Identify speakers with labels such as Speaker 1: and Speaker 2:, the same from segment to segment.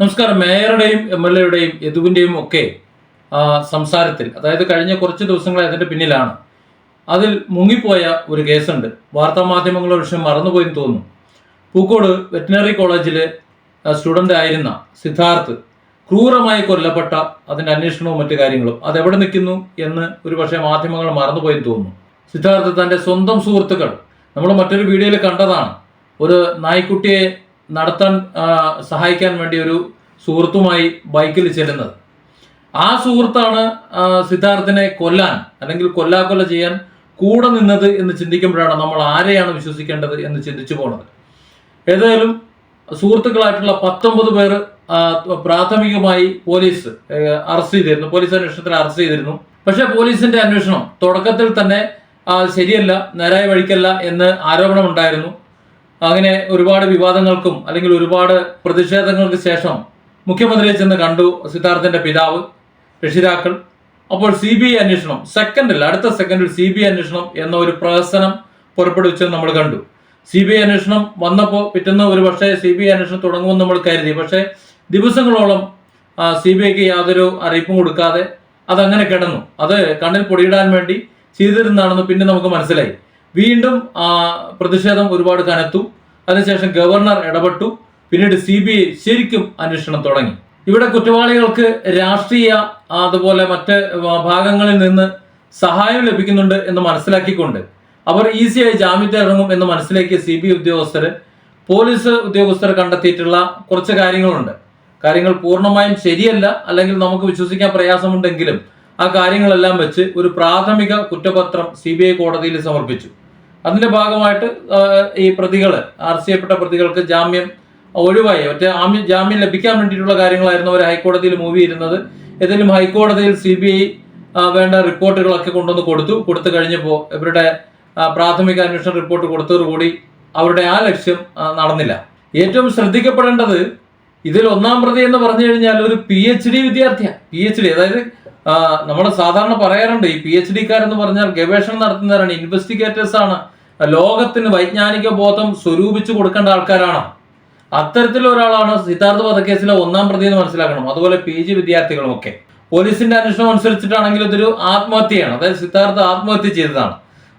Speaker 1: നമസ്കാരം. മേയറുടെയും M L എയുടെയും യദുവിന്റെയും ഒക്കെ സംസാരത്തിൽ അതായത് കഴിഞ്ഞ കുറച്ച് ദിവസങ്ങളെ അതിന്റെ പിന്നിലാണ്. അതിൽ മുങ്ങിപ്പോയ ഒരു കേസുണ്ട്. വാർത്താ മാധ്യമങ്ങളുടെ വിഷയം മറന്നുപോയെന്ന് തോന്നുന്നു. പൂക്കോട് വെറ്റിനറി കോളേജിലെ സ്റ്റുഡന്റ് ആയിരുന്ന സിദ്ധാർത്ഥ് ക്രൂരമായി കൊല്ലപ്പെട്ട അതിന്റെ അന്വേഷണവും മറ്റു കാര്യങ്ങളും അതെവിടെ നിൽക്കുന്നു എന്ന് ഒരു പക്ഷേ മാധ്യമങ്ങൾ മറന്നുപോയെന്ന് തോന്നുന്നു. സിദ്ധാർത്ഥ് തന്റെ സ്വന്തം സുഹൃത്തുക്കൾ നമ്മൾ മറ്റൊരു വീഡിയോയിൽ കണ്ടതാണ്. ഒരു നായ്ക്കുട്ടിയെ നടത്താൻ സഹായിക്കാൻ വേണ്ടി ഒരു സുഹൃത്തുമായി ബൈക്കിൽ ചെല്ലുന്നത്. ആ സുഹൃത്താണ് സിദ്ധാർത്ഥിനെ കൊല്ലാൻ അല്ലെങ്കിൽ കൊല്ലാക്കൊല്ല ചെയ്യാൻ കൂടെ നിന്നത് എന്ന് ചിന്തിക്കുമ്പോഴാണ് നമ്മൾ ആരെയാണ് വിശ്വസിക്കേണ്ടത് എന്ന് ചിന്തിച്ചു പോണത്. ഏതായാലും സുഹൃത്തുക്കളായിട്ടുള്ള പത്തൊമ്പത് പേർ പ്രാഥമികമായി പോലീസ് അറസ്റ്റ് ചെയ്തിരുന്നു. പോലീസ് അന്വേഷണത്തിൽ അറസ്റ്റ് ചെയ്തിരുന്നു. പക്ഷേ പോലീസിന്റെ അന്വേഷണം തുടക്കത്തിൽ തന്നെ ശരിയല്ല നേരായ വഴിക്കല്ല എന്ന് ആരോപണമുണ്ടായിരുന്നു. അങ്ങനെ ഒരുപാട് വിവാദങ്ങൾക്കും അല്ലെങ്കിൽ ഒരുപാട് പ്രതിഷേധങ്ങൾക്ക് ശേഷം മുഖ്യമന്ത്രിയെ ചെന്ന് കണ്ടു സിദ്ധാർത്ഥന്റെ പിതാവ് രക്ഷിതാക്കൾ. അപ്പോൾ സി ബി ഐ അന്വേഷണം സെക്കൻഡിൽ അടുത്ത സെക്കൻഡിൽ സി ബി ഐ അന്വേഷണം എന്ന ഒരു പ്രഹസനം പുറപ്പെടുവിച്ചത് നമ്മൾ കണ്ടു. സി ബി ഐ അന്വേഷണം വന്നപ്പോൾ പിറ്റേന്ന് ഒരു പക്ഷേ സി ബി ഐ അന്വേഷണം തുടങ്ങുമെന്ന് നമ്മൾ കരുതി. പക്ഷേ ദിവസങ്ങളോളം സി ബി ഐക്ക് യാതൊരു അറിയിപ്പും കൊടുക്കാതെ അതങ്ങനെ കിടന്നു. അത് കണ്ണിൽ പൊടിയിടാൻ വേണ്ടി ചെയ്തിരുന്നാണെന്ന് പിന്നെ നമുക്ക് മനസ്സിലായി. വീണ്ടും പ്രതിഷേധം ഒരുപാട് കനത്തു. അതിനുശേഷം ഗവർണർ ഇടപെട്ടു. പിന്നീട് സി ബി ഐ ശരിക്കും അന്വേഷണം തുടങ്ങി. ഇവിടെ കുറ്റവാളികൾക്ക് രാഷ്ട്രീയ അതുപോലെ മറ്റ് ഭാഗങ്ങളിൽ നിന്ന് സഹായം ലഭിക്കുന്നുണ്ട് എന്ന് മനസ്സിലാക്കിക്കൊണ്ട് അവർ ഈസിയായി ജാമ്യത്തിൽ ഇറങ്ങും എന്ന് മനസ്സിലാക്കിയ സി ബി ഉദ്യോഗസ്ഥർ പോലീസ് ഉദ്യോഗസ്ഥർ കണ്ടെത്തിയിട്ടുള്ള കുറച്ച് കാര്യങ്ങളുണ്ട്. കാര്യങ്ങൾ പൂർണമായും ശരിയല്ല അല്ലെങ്കിൽ നമുക്ക് വിശ്വസിക്കാൻ പ്രയാസമുണ്ടെങ്കിലും ആ കാര്യങ്ങളെല്ലാം വെച്ച് ഒരു പ്രാഥമിക കുറ്റപത്രം സി കോടതിയിൽ സമർപ്പിച്ചു. അതിന്റെ ഭാഗമായിട്ട് ഈ പ്രതികൾ അറസ്റ്റ് ചെയ്യപ്പെട്ട പ്രതികൾക്ക് ജാമ്യം ഒഴിവായി. ഒറ്റ ആമ്യം ജാമ്യം ലഭിക്കാൻ വേണ്ടിയിട്ടുള്ള കാര്യങ്ങളായിരുന്നു അവർ ഹൈക്കോടതിയിൽ മൂവ് ചെയ്യുന്നത് ഏതെങ്കിലും ഹൈക്കോടതിയിൽ സി ബി ഐ വേണ്ട റിപ്പോർട്ടുകളൊക്കെ കൊണ്ടുവന്ന് കൊടുത്തു. കൊടുത്തു കഴിഞ്ഞപ്പോൾ ഇവരുടെ പ്രാഥമിക അന്വേഷണ റിപ്പോർട്ട് കൊടുത്തതോടുകൂടി അവരുടെ ആ ലക്ഷ്യം നടന്നില്ല. ഏറ്റവും ശ്രദ്ധിക്കപ്പെടേണ്ടത് ഇതിൽ ഒന്നാം പ്രതി എന്ന് പറഞ്ഞു കഴിഞ്ഞാൽ ഒരു പി എച്ച് ഡി വിദ്യാർത്ഥിയാണ് പി എച്ച് ഡി അതായത് നമ്മൾ സാധാരണ പറയാറുണ്ട് ഈ പി എച്ച് ഡിക്കാരെന്ന് പറഞ്ഞാൽ ഗവേഷണം നടത്തുന്നവരാണ് ഇൻവെസ്റ്റിഗേറ്റേഴ്സ് ആണ്. ലോകത്തിന് വൈജ്ഞാനിക ബോധം സ്വരൂപിച്ചു കൊടുക്കേണ്ട ആൾക്കാരാണ്. അത്തരത്തിലുള്ള ഒരാളാണ് സിദ്ധാർത്ഥ വധക്കേസിലെ ഒന്നാം പ്രതി എന്ന് മനസ്സിലാക്കണം. അതുപോലെ പി ജി വിദ്യാർത്ഥികളും ഒക്കെ. പോലീസിന്റെ അന്വേഷണം അനുസരിച്ചിട്ടാണെങ്കിൽ ഇതൊരു ആത്മഹത്യയാണ്. അതായത് സിദ്ധാർത്ഥ ആത്മഹത്യ ചെയ്തതാണ്.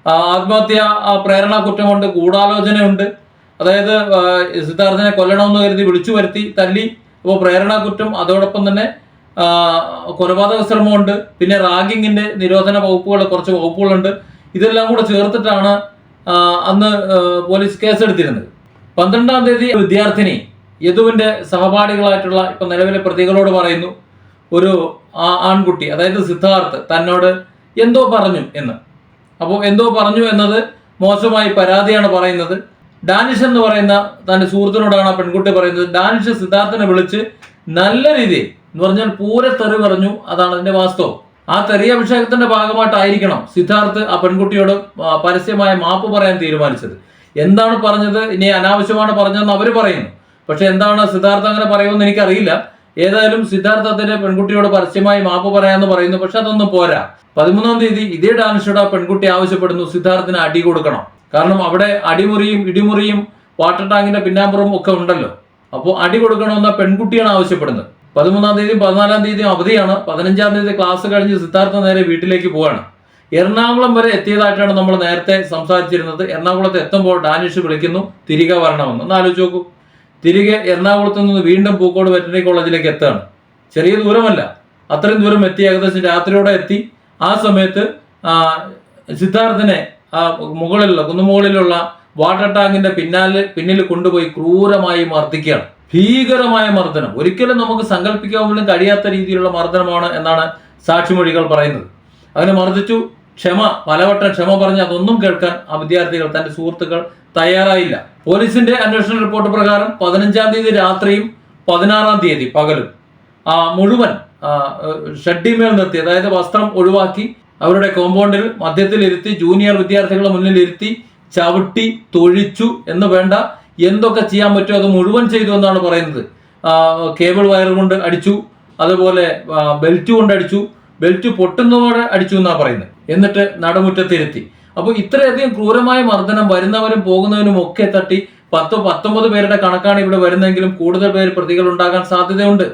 Speaker 1: ആത്മഹത്യ പ്രേരണ കുറ്റമുണ്ട് ഗൂഢാലോചനയുണ്ട്. അതായത് സിദ്ധാർത്ഥനെ കൊല്ലണമെന്ന് കരുതി വിളിച്ചു വരുത്തി തല്ലി. അപ്പോൾ പ്രേരണ കുറ്റം അതോടൊപ്പം തന്നെ കൊലപാതക ശ്രമമുണ്ട്. പിന്നെ റാഗിങ്ങിന്റെ നിരോധന വകുപ്പുകൾ കുറച്ച് വകുപ്പുകളുണ്ട്. ഇതെല്ലാം കൂടെ ചേർത്തിട്ടാണ് അന്ന് പോലീസ് കേസെടുത്തിരുന്നത്. പന്ത്രണ്ടാം തീയതി വിദ്യാർത്ഥിനി യദുവിന്റെ സഹപാഠികളായിട്ടുള്ള ഇപ്പൊ നിലവിലെ പ്രതികളോട് പറയുന്നു ഒരു ആൺകുട്ടി അതായത് സിദ്ധാർത്ഥ് തന്നോട് എന്തോ പറഞ്ഞു എന്ന്. അപ്പോൾ എന്തോ പറഞ്ഞു എന്നത് മോശമായി പരാതിയാണ് പറയുന്നത്. ഡാനിഷ് എന്ന് പറയുന്ന തന്റെ സുഹൃത്തിനോടാണ് ആ പെൺകുട്ടി പറയുന്നത്. ഡാനിഷ് സിദ്ധാർത്ഥനെ വിളിച്ച് നല്ല രീതിയിൽ എന്ന് പറഞ്ഞാൽ പൂരത്തെറി തെറി പറഞ്ഞു അതാണ് അതിന്റെ വാസ്തവം. ആ തെറിയ അഭിഷേകത്തിന്റെ ഭാഗമായിട്ടായിരിക്കണം സിദ്ധാർത്ഥ് ആ പെൺകുട്ടിയോട് പരസ്യമായ മാപ്പ് പറയാൻ തീരുമാനിച്ചത്. എന്താണ് പറഞ്ഞത്? ഇനി അനാവശ്യമാണ് പറഞ്ഞതെന്ന് അവർ പറയുന്നു. പക്ഷെ എന്താണ് സിദ്ധാർത്ഥ അങ്ങനെ പറയുമെന്ന് എനിക്കറിയില്ല. ഏതായാലും സിദ്ധാർത്ഥത്തിന്റെ പെൺകുട്ടിയോട് പരസ്യമായി മാപ്പ് പറയാന്ന് പറയുന്നു. പക്ഷെ അതൊന്നും പോരാ. പതിമൂന്നാം തീയതി ഇതേ ഡാൻസിയുടെ പെൺകുട്ടി ആവശ്യപ്പെടുന്നു സിദ്ധാർത്ഥിന് അടി കൊടുക്കണം. കാരണം അവിടെ അടിമുറിയും ഇടിമുറിയും വാട്ടർ ടാങ്കിന്റെ പിന്നാമ്പുറവും ഒക്കെ ഉണ്ടല്ലോ. അപ്പോൾ അടി കൊടുക്കണമെന്ന പെൺകുട്ടിയാണ് ആവശ്യപ്പെടുന്നത്. പതിമൂന്നാം തീയതി പതിനാലാം തീയതി അവധിയാണ്. പതിനഞ്ചാം തീയതി ക്ലാസ് കഴിഞ്ഞ് സിദ്ധാർത്ഥ നേരെ വീട്ടിലേക്ക് പോവാണ്. എറണാകുളം വരെ എത്തിയതായിട്ടാണ് നമ്മൾ നേരത്തെ സംസാരിച്ചിരുന്നത്. എറണാകുളത്ത് എത്തുമ്പോൾ ഡാനിഷ് വിളിക്കുന്നു. തിരികെ വരണമെന്ന്. ഒന്ന് ആലോചിച്ച് നോക്കൂ. തിരികെ എറണാകുളത്ത് നിന്ന് വീണ്ടും പൂക്കോട് വെറ്ററിനറി കോളേജിലേക്ക് എത്താണ് ചെറിയ ദൂരമല്ല. അത്രയും ദൂരം എത്തി ഏകദേശം രാത്രിയോടെ എത്തി. ആ സമയത്ത് സിദ്ധാർത്ഥനെ മുകളിലുള്ള കുന്നുമുകളിലുള്ള വാട്ടർ ടാങ്കിന്റെ പിന്നാലെ പിന്നിൽ കൊണ്ടുപോയി ക്രൂരമായി മർദ്ദിക്കുകയാണ്. ഭീകരമായ മർദ്ദനം. ഒരിക്കലും നമുക്ക് സങ്കല്പിക്കാൻ പോലും കഴിയാത്ത രീതിയിലുള്ള മർദ്ദനമാണ് എന്നാണ് സാക്ഷിമൊഴികൾ പറയുന്നത്. അങ്ങനെ മർദ്ദിച്ചു. ക്ഷമ പലവട്ടം ക്ഷമ പറഞ്ഞ് അതൊന്നും കേൾക്കാൻ ആ വിദ്യാർത്ഥികൾ തന്റെ സുഹൃത്തുക്കൾ തയ്യാറായില്ല. പോലീസിന്റെ അന്വേഷണ റിപ്പോർട്ട് പ്രകാരം പതിനഞ്ചാം തീയതി രാത്രിയും പതിനാറാം തീയതി പകലും ആ മുഴുവൻ ഷഡ്ഡിമേൽ നിർത്തി അതായത് വസ്ത്രം ഒഴിവാക്കി അവരുടെ കോമ്പൗണ്ടിൽ മധ്യത്തിൽ ഇരുത്തി ജൂനിയർ വിദ്യാർത്ഥികളെ മുന്നിൽ ഇരുത്തി ചവിട്ടി തൊഴിച്ചു എന്ന് വേണ്ട എന്തൊക്കെ ചെയ്യാൻ പറ്റുമോ അത് മുഴുവൻ ചെയ്തു എന്നാണ് പറയുന്നത്. കേബിൾ വയർ കൊണ്ട് അടിച്ചു അതുപോലെ ബെൽറ്റ് കൊണ്ട് അടിച്ചു ബെൽറ്റ് പൊട്ടുന്നതോടെ അടിച്ചു എന്നാണ് പറയുന്നത്. എന്നിട്ട് നടുമുറ്റത്തിരുത്തി. അപ്പോൾ ഇത്രയധികം ക്രൂരമായ മർദ്ദനം വരുന്നവരും പോകുന്നവരും ഒക്കെ തട്ടി പത്ത് പത്തൊമ്പത് പേരുടെ കണക്കാണ് ഇവിടെ വരുന്നതെങ്കിലും കൂടുതൽ പേര് പ്രതികൾ ഉണ്ടാകാൻ സാധ്യതയുണ്ട്.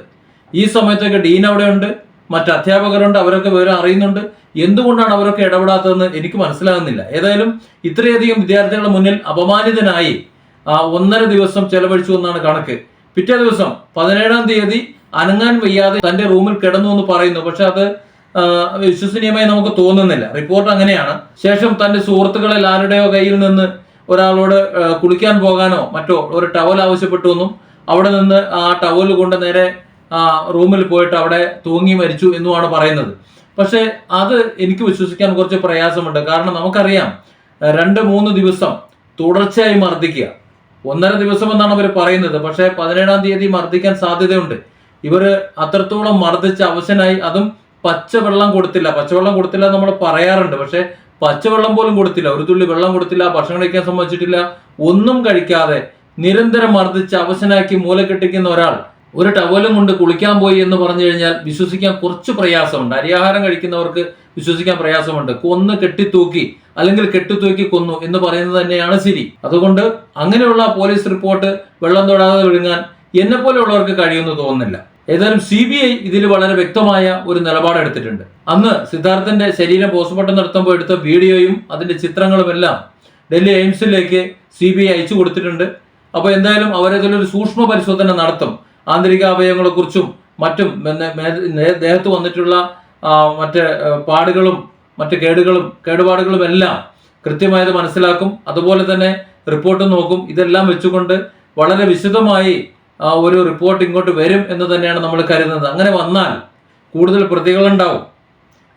Speaker 1: ഈ സമയത്തൊക്കെ ഡീൻ അവിടെയുണ്ട് മറ്റ് അധ്യാപകരുണ്ട് അവരൊക്കെ വിവരം അറിയുന്നുണ്ട്. എന്തുകൊണ്ടാണ് അവരൊക്കെ ഇടപെടാത്തതെന്ന് എനിക്ക് മനസ്സിലാകുന്നില്ല. ഏതായാലും ഇത്രയധികം വിദ്യാർത്ഥികളുടെ മുന്നിൽ അപമാനിതനായി ഒന്നര ദിവസം ചെലവഴിച്ചു എന്നാണ് കണക്ക്. പിറ്റേ ദിവസം പതിനേഴാം തീയതി അനങ്ങാൻ വയ്യാതെ തന്റെ റൂമിൽ കിടന്നു എന്ന് പറയുന്നു. പക്ഷെ അത് വിശ്വസനീയമായി നമുക്ക് തോന്നുന്നില്ല. റിപ്പോർട്ട് അങ്ങനെയാണ്. ശേഷം തന്റെ സുഹൃത്തുക്കളിൽ ആരുടെയോ കയ്യിൽ നിന്ന് ഒരാളോട് കുളിക്കാൻ പോകാനോ മറ്റോ ഒരു ടവൽ ആവശ്യപ്പെട്ടു എന്നും അവിടെ നിന്ന് ആ ടവൽ കൊണ്ട് നേരെ റൂമിൽ പോയിട്ട് അവിടെ തൂങ്ങി മരിച്ചു എന്നുമാണ് പറയുന്നത്. പക്ഷെ അത് എനിക്ക് വിശ്വസിക്കാൻ കുറച്ച് പ്രയാസമുണ്ട്. കാരണം നമുക്കറിയാം രണ്ട് മൂന്ന് ദിവസം തുടർച്ചയായി മർദ്ദിക്കുക. ഒന്നര ദിവസം എന്നാണ് അവർ പറയുന്നത്. പക്ഷെ പതിനേഴാം തീയതി മർദ്ദിക്കാൻ സാധ്യതയുണ്ട്. ഇവർ അത്രത്തോളം മർദ്ദിച്ച് അവശനായി. അതും പച്ചവെള്ളം കൊടുത്തില്ല. പച്ചവെള്ളം കൊടുത്തില്ല നമ്മൾ പറയാറുണ്ട്. പക്ഷെ പച്ചവെള്ളം പോലും കൊടുത്തില്ല. ഒരു തുള്ളി വെള്ളം കൊടുത്തില്ല ഭക്ഷണം കഴിക്കാൻ സമ്മതിച്ചിട്ടില്ല ഒന്നും കഴിക്കാതെ നിരന്തരം മർദ്ദിച്ച് അവശനാക്കി മൂല കെട്ടിക്കുന്ന ഒരാൾ ഒരു ടവലും കൊണ്ട് കുളിക്കാൻ പോയി എന്ന് പറഞ്ഞു കഴിഞ്ഞാൽ വിശ്വസിക്കാൻ കുറച്ച് പ്രയാസമുണ്ട്. അരിയാഹാരം കഴിക്കുന്നവർക്ക് വിശ്വസിക്കാൻ പ്രയാസമുണ്ട്. കൊന്ന് കെട്ടിത്തൂക്കി അല്ലെങ്കിൽ കെട്ടിത്തൂക്കി കൊന്നു എന്ന് പറയുന്നത് തന്നെയാണ് ശരി. അതുകൊണ്ട് അങ്ങനെയുള്ള പോലീസ് റിപ്പോർട്ട് വെള്ളം തൊടാതെ വിഴുങ്ങാൻ എന്നെ പോലെയുള്ളവർക്ക് കഴിയുമെന്ന് തോന്നുന്നില്ല. ഏതായാലും സി ബി ഐ ഇതിൽ വളരെ വ്യക്തമായ ഒരു നിലപാടെടുത്തിട്ടുണ്ട് അന്ന് സിദ്ധാർത്ഥന്റെ ശരീരം പോസ്റ്റ്മോർട്ടം നടത്തുമ്പോൾ എടുത്ത വീഡിയോയും അതിന്റെ ചിത്രങ്ങളും എല്ലാം ഡൽഹി എയിംസിലേക്ക് സി ബി ഐ അയച്ചു കൊടുത്തിട്ടുണ്ട്. അപ്പോൾ എന്തായാലും അവരതിലൊരു സൂക്ഷ്മ പരിശോധന നടത്തും. ആന്തരിക അവയവങ്ങളെക്കുറിച്ചും മറ്റും ദേഹത്ത് വന്നിട്ടുള്ള മറ്റ് പാടുകളും മറ്റ് കേടുകളും കേടുപാടുകളും എല്ലാം കൃത്യമായത് മനസ്സിലാക്കും. അതുപോലെ തന്നെ റിപ്പോർട്ട് നോക്കും. ഇതെല്ലാം വെച്ചുകൊണ്ട് വളരെ വിശദമായി ഒരു റിപ്പോർട്ട് ഇങ്ങോട്ട് വരും എന്ന് തന്നെയാണ് നമ്മൾ കരുതുന്നത്. അങ്ങനെ വന്നാൽ കൂടുതൽ പ്രതികളുണ്ടാവും.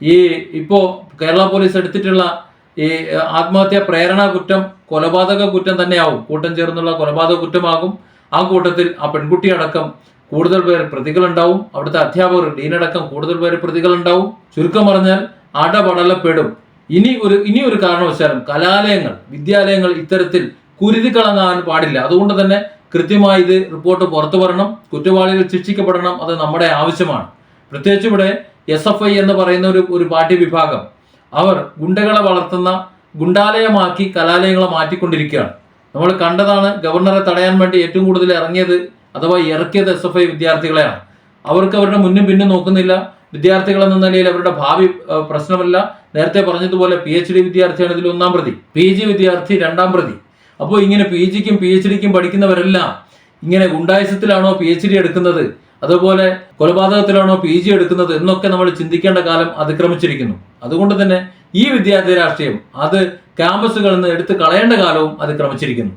Speaker 1: ഈ ഇപ്പോൾ കേരള പോലീസ് എടുത്തിട്ടുള്ള ഈ ആത്മഹത്യാ പ്രേരണ കുറ്റം കൊലപാതക കുറ്റം തന്നെയാവും. കൂട്ടം ചേർന്നുള്ള കൊലപാതക കുറ്റമാകും. ആ കൂട്ടത്തിൽ ആ പെൺകുട്ടി അടക്കം കൂടുതൽ പേർ പ്രതികളുണ്ടാവും. അവിടുത്തെ അധ്യാപകർ ഡീനടക്കം കൂടുതൽ പേർ പ്രതികളുണ്ടാവും. ചുരുക്കം പറഞ്ഞാൽ അടപടലപ്പെടും. ഇനി ഒരു ഇനി ഒരു കാരണവശാലും കലാലയങ്ങൾ വിദ്യാലയങ്ങൾ ഇത്തരത്തിൽ കുരുതികളങ്ങാൻ പാടില്ല. അതുകൊണ്ട് തന്നെ കൃത്യമായി ഇത് റിപ്പോർട്ട് പുറത്തു വരണം കുറ്റവാളികൾ ശിക്ഷിക്കപ്പെടണം അത് നമ്മുടെ ആവശ്യമാണ്. പ്രത്യേകിച്ച് ഇവിടെ എസ് എഫ് ഐ എന്ന് പറയുന്ന ഒരു ഒരു പാർട്ടി വിഭാഗം അവർ ഗുണ്ടകളെ വളർത്തുന്ന ഗുണ്ടാലയമാക്കി കലാലയങ്ങളെ മാറ്റിക്കൊണ്ടിരിക്കുകയാണ്. നമ്മൾ കണ്ടതാണ് ഗവർണറെ തടയാൻ വേണ്ടി ഏറ്റവും കൂടുതൽ ഇറങ്ങിയത് അഥവാ ഇറക്കിയത് എസ് എഫ് ഐ വിദ്യാർത്ഥികളെയാണ്. അവർക്ക് അവരുടെ മുന്നും പിന്നും നോക്കുന്നില്ല. വിദ്യാർത്ഥികൾ എന്ന നിലയിൽ അവരുടെ ഭാവി പ്രശ്നമല്ല. നേരത്തെ പറഞ്ഞതുപോലെ പി എച്ച് ഡി വിദ്യാർത്ഥിയാണ് ഇതിൽ ഒന്നാം പ്രതി. പി ജി വിദ്യാർത്ഥി രണ്ടാം പ്രതി. അപ്പോൾ ഇങ്ങനെ പി ജിക്കും പി എച്ച് ഡിക്കും പഠിക്കുന്നവരെല്ലാം ഇങ്ങനെ ഗുണ്ടായസത്തിലാണോ പി എച്ച് ഡി എടുക്കുന്നത്? അതുപോലെ കൊലപാതകത്തിലാണോ പി ജി എടുക്കുന്നത്? എന്നൊക്കെ നമ്മൾ ചിന്തിക്കേണ്ട കാലം അതിക്രമിച്ചിരിക്കുന്നു. അതുകൊണ്ട് തന്നെ ഈ വിദ്യാർത്ഥി രാഷ്ട്രീയം അത് ക്യാമ്പസുകളിൽ നിന്ന് എടുത്തു കളയേണ്ട കാലവും അതിക്രമിച്ചിരിക്കുന്നു.